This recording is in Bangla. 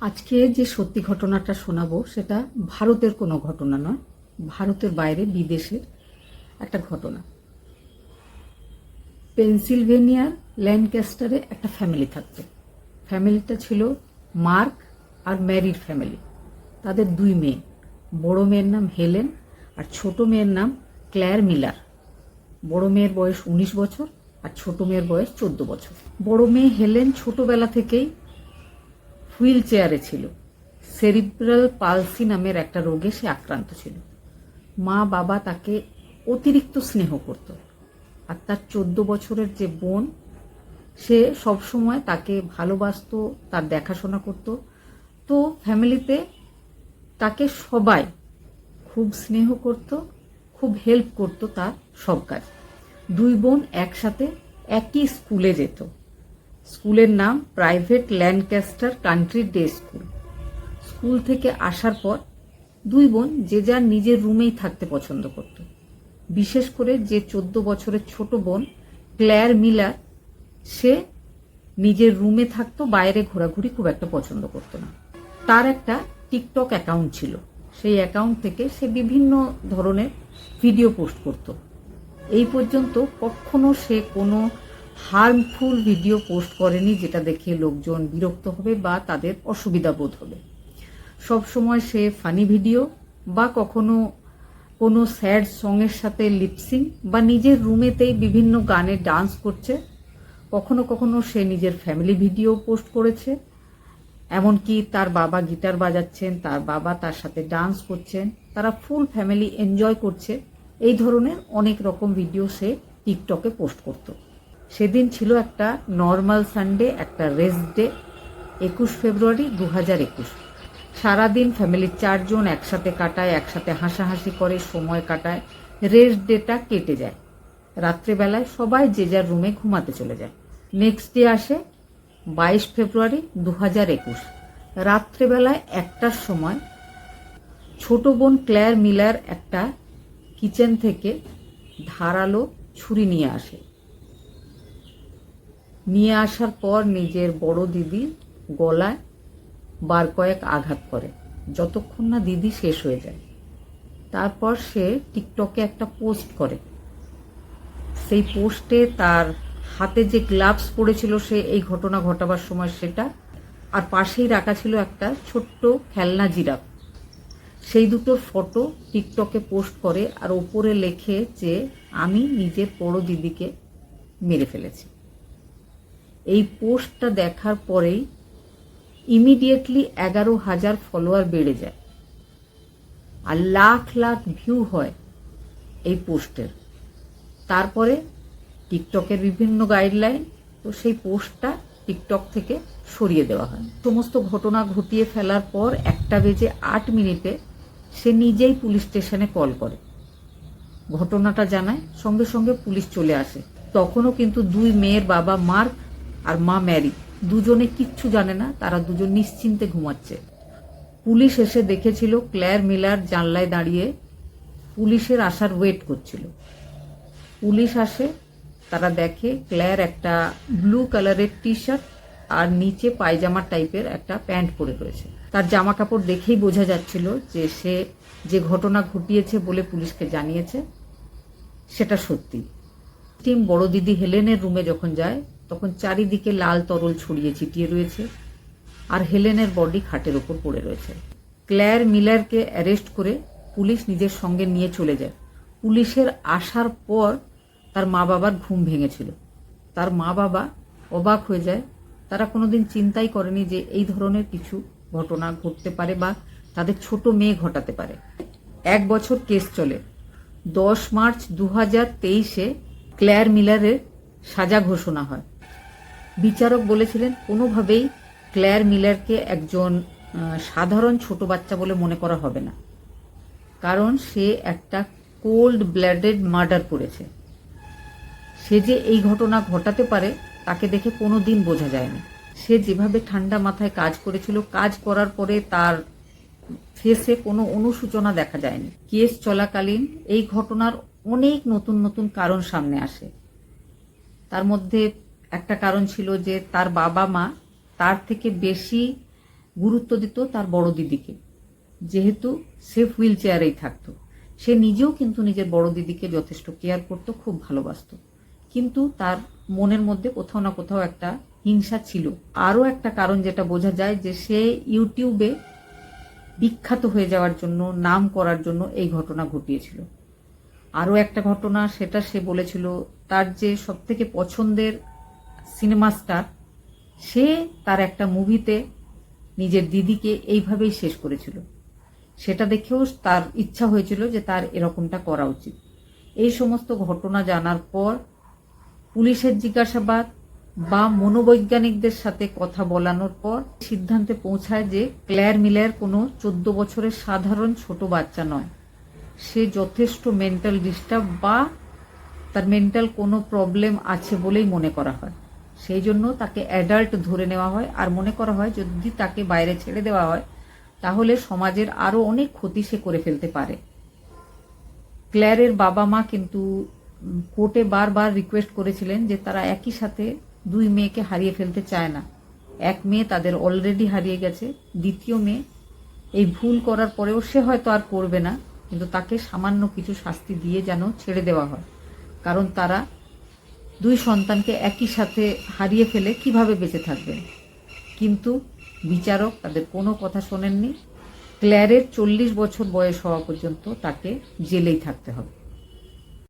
আজকে যে সত্যি ঘটনাটা শোনাবো, সেটা ভারতের কোনো ঘটনা নয়, ভারতের বাইরে বিদেশের একটা ঘটনা। পেনসিলভেনিয়ার ল্যান্ডক্যাস্টারে একটা ফ্যামিলি থাকতো। ফ্যামিলিটা ছিল মার্ক আর ম্যারিড ফ্যামিলি। তাদের দুই মেয়ে। বড় মেয়ের নাম হেলেন আর ছোট মেয়ের নাম ক্ল্যার মিলার। বড় মেয়ের বয়স উনিশ বছর আর ছোট মেয়ের বয়স চোদ্দ বছর। বড় মেয়ে হেলেন ছোটবেলা থেকেই হুইল চেয়ারে ছিল। সেরিব্রাল পালসি নামের একটা রোগে সে আক্রান্ত ছিল। মা বাবা তাকে অতিরিক্ত স্নেহ করত আর তার চোদ্দ বছরের যে বোন, সে সবসময় তাকে ভালোবাসতো, তার দেখাশোনা করত। তো ফ্যামিলিতে তাকে সবাই খুব স্নেহ করত, খুব হেল্প করত তার সব কাজ। দুই বোন একসাথে একই স্কুলে যেত। স্কুলের নাম private Lancaster country day school. School থেকে আসার পর দুই বোন যে যার নিজের রুমেই থাকতে পছন্দ করত। বিশেষ করে যে চোদ্দ বছরের ছোট বোন ক্ল্যার মিলার, সে নিজের রুমে থাকতো, বাইরে ঘোরাঘুরি খুব একটা পছন্দ করতো না। তার একটা টিকটক অ্যাকাউন্ট ছিল। সেই অ্যাকাউন্ট থেকে সে বিভিন্ন ধরনের ভিডিও পোস্ট করত। এই পর্যন্ত কখনো সে কোনো হার্মফুল ভিডিও পোস্ট করেনি যেটা দেখে লোকজন বিরক্ত হবে বা তাদের অসুবিধা বোধ হবে। সব সময় সে ফানি ভিডিও বা কখনো কোনো স্যাড সঙের সাথে লিপসিং বা নিজের রুমেতেই বিভিন্ন গানে ডান্স করছে, কখনো কখনো সে নিজের ফ্যামিলি ভিডিও পোস্ট করেছে, এমনকি তার বাবা গিটার বাজাচ্ছেন, তার বাবা তার সাথে ডান্স করছেন, তারা ফুল ফ্যামিলি এনজয় করছে। এই ধরনের অনেক রকম ভিডিও সে টিকটকে পোস্ট করতো। সেদিন ছিল একটা নর্মাল সানডে একটা রেস্ট ডে একুশ ফেব্রুয়ারি দু হাজার একুশ। সারাদিন ফ্যামিলির চারজন একসাথে কাটায়, একসাথে হাসাহাসি করে, সময় কাটায় রেস্ট ডেটা কেটে যায়। রাত্রেবেলায় সবাই যে যার রুমে ঘুমাতে চলে যায়। নেক্সট ডে আসে বাইশ ফেব্রুয়ারি দু হাজার একুশ। রাত্রেবেলায় একটার সময় ছোট বোন ক্ল্যার মিলার একটা কিচেন থেকে ধারালো ছুরি নিয়ে আসে। নিয়ে আসার পর নিজের বড় দিদি গলায় বার কয়েক আঘাত করে। যতক্ষণ না দিদি শেষ হয়ে যায়। তারপর সে টিকটকে একটা পোস্ট করে। সেই পোস্টে তার হাতে যে গ্লাভস পড়েছিল সে, এই ঘটনা ঘটাবার সময় সেটা, আর পাশেই রাখা ছিল একটা ছোট্ট খেলনা জিরাফ। সেই দুটোর ফটো টিকটকে পোস্ট করে, আর ওপরে লেখে যে, আমি নিজের বড় দিদিকে মেরে ফেলেছি। এই পোস্টটা দেখার পরেই ইমিডিয়েটলি এগারো হাজার ফলোয়ার বেড়ে যায়। আর লাখ লাখ ভিউ হয় এই পোস্টের। তারপরে টিকটকের বিভিন্ন গাইডলাইন, তো সেই পোস্টটা টিকটক থেকে সরিয়ে দেওয়া হয়। সমস্ত ঘটনা ঘটিয়ে ফেলার পর একটা বেজে আট মিনিটে সে নিজেই পুলিশ স্টেশনে কল করে। ঘটনাটা জানায়, সঙ্গে সঙ্গে পুলিশ চলে আসে। তখনও কিন্তু দুই মেয়ের বাবা মার্ক আর মা ম্যারি দুজনে কিচ্ছু জানে না, তারা দুজন নিশ্চিন্তে ঘুমাচ্ছে। পুলিশ এসে দেখেছিল ক্ল্যার মিলার জানলায় দাঁড়িয়ে পুলিশের আসার ওয়েট করছিল। পুলিশ আসে, তারা দেখে ক্ল্যার একটা ব্লু কালারের টি শার্ট আর নিচে পায়জামা টাইপের একটা প্যান্ট পরে রয়েছে। তার জামা কাপড় দেখেই বোঝা যাচ্ছিল যে সে যে ঘটনা ঘটিয়েছে বলে পুলিশকে জানিয়েছে, সেটা সত্যি। টিম বড় দিদি হেলেনের রুমে যখন যায় তখন চারিদিকে লাল তরল ছড়িয়ে ছিটিয়ে রয়েছে আর হেলেনের বডি খাটের ওপর পড়ে রয়েছে। ক্ল্যার মিলারকে অ্যারেস্ট করে পুলিশ নিজের সঙ্গে নিয়ে চলে যায়। পুলিশের আসার পর তার মা বাবার ঘুম ভেঙেছিল। তার মা বাবা অবাক হয়ে যায়। তারা কোনোদিন চিন্তাই করেনি যে এই ধরনের কিছু ঘটনা ঘটতে পারে বা তাদের ছোট মেয়ে ঘটাতে পারে। এক বছর কেস চলে। দশ মার্চ দু হাজার তেইশে ক্ল্যার মিলারের সাজা ঘোষণা হয়। বিচারক বলেছিলেন, কোনোভাবেই ক্ল্যার মিলারকে একজন সাধারণ ছোট বাচ্চা বলে মনে করা হবে না। কারণ সে একটা কোল্ড ব্লাডেড মার্ডার করেছে। সে যে এই ঘটনা ঘটাতে পারে, তাকে দেখে কোনো দিন বোঝা যায়নি। সে যেভাবে ঠান্ডা মাথায় কাজ করেছিল, কাজ করার পরে তার ফেসে কোনো অনুসূচনা দেখা যায়নি। কেস চলাকালীন এই ঘটনার অনেক নতুন নতুন কারণ সামনে আসে। তার মধ্যে একটা কারণ ছিল যে তার বাবা মা তার থেকে বেশি গুরুত্ব দিত তার বড় দিদিকে। যেহেতু সে হুইল চেয়ারেই থাকতো। সে নিজেও কিন্তু নিজের বড় দিদিকে যথেষ্ট কেয়ার করতো, খুব ভালোবাসতো। কিন্তু তার মনের মধ্যে কোথাও না কোথাও একটা হিংসা ছিল। আরও একটা কারণ যেটা বোঝা যায় যে সে ইউটিউবে বিখ্যাত হয়ে যাওয়ার জন্য, নাম করার জন্য এই ঘটনা ঘটিয়েছিল। আরও একটা ঘটনা সেটা সে বলেছিল, তার যে সবথেকে পছন্দের সিনেমা স্টার সে তার একটা মুভিতে নিজের দিদিকে এইভাবেই শেষ করেছিল। সেটা দেখেও তার ইচ্ছা হয়েছিল যে তার এরকমটা করা উচিত। এই সমস্ত ঘটনা জানার পর পুলিশের জিজ্ঞাসাবাদ বা মনোবৈজ্ঞানিকদের সাথে কথা বলানোর পর সিদ্ধান্তে পৌঁছায় যে ক্ল্যার মিলার কোনো চোদ্দ বছরের সাধারণ ছোট বাচ্চা নয়। সে যথেষ্ট মেন্টাল ডিস্টার্ব বা তার মেন্টাল কোনো প্রবলেম আছে বলেই মনে করা হয়। সেই জন্য তাকে অ্যাডাল্ট ধরে নেওয়া হয়। আর মনে করা হয়, যদি তাকে বাইরে ছেড়ে দেওয়া হয়, তাহলে সমাজের আরও অনেক ক্ষতি সে করে ফেলতে পারে। ক্ল্যারের বাবা মা কিন্তু কোর্টে বারবার রিকোয়েস্ট করেছিলেন যে তারা একই সাথে দুই মেয়েকে হারিয়ে ফেলতে চায় না। এক মেয়ে তাদের অলরেডি হারিয়ে গেছে, দ্বিতীয় মেয়ে এই ভুল করার পরেও সে হয়তো আর করবে না, কিন্তু তাকে সামান্য কিছু শাস্তি দিয়ে যেন ছেড়ে দেওয়া হয়। কারণ তারা দুই সন্তানকে একই সাথে হারিয়ে ফেলে কীভাবে বেঁচে থাকবেন? কিন্তু বিচারক তাদের কোনো কথা শোনেননি। ক্ল্যারের চল্লিশ বছর বয়স হওয়া পর্যন্ত তাকে জেলেই থাকতে হবে।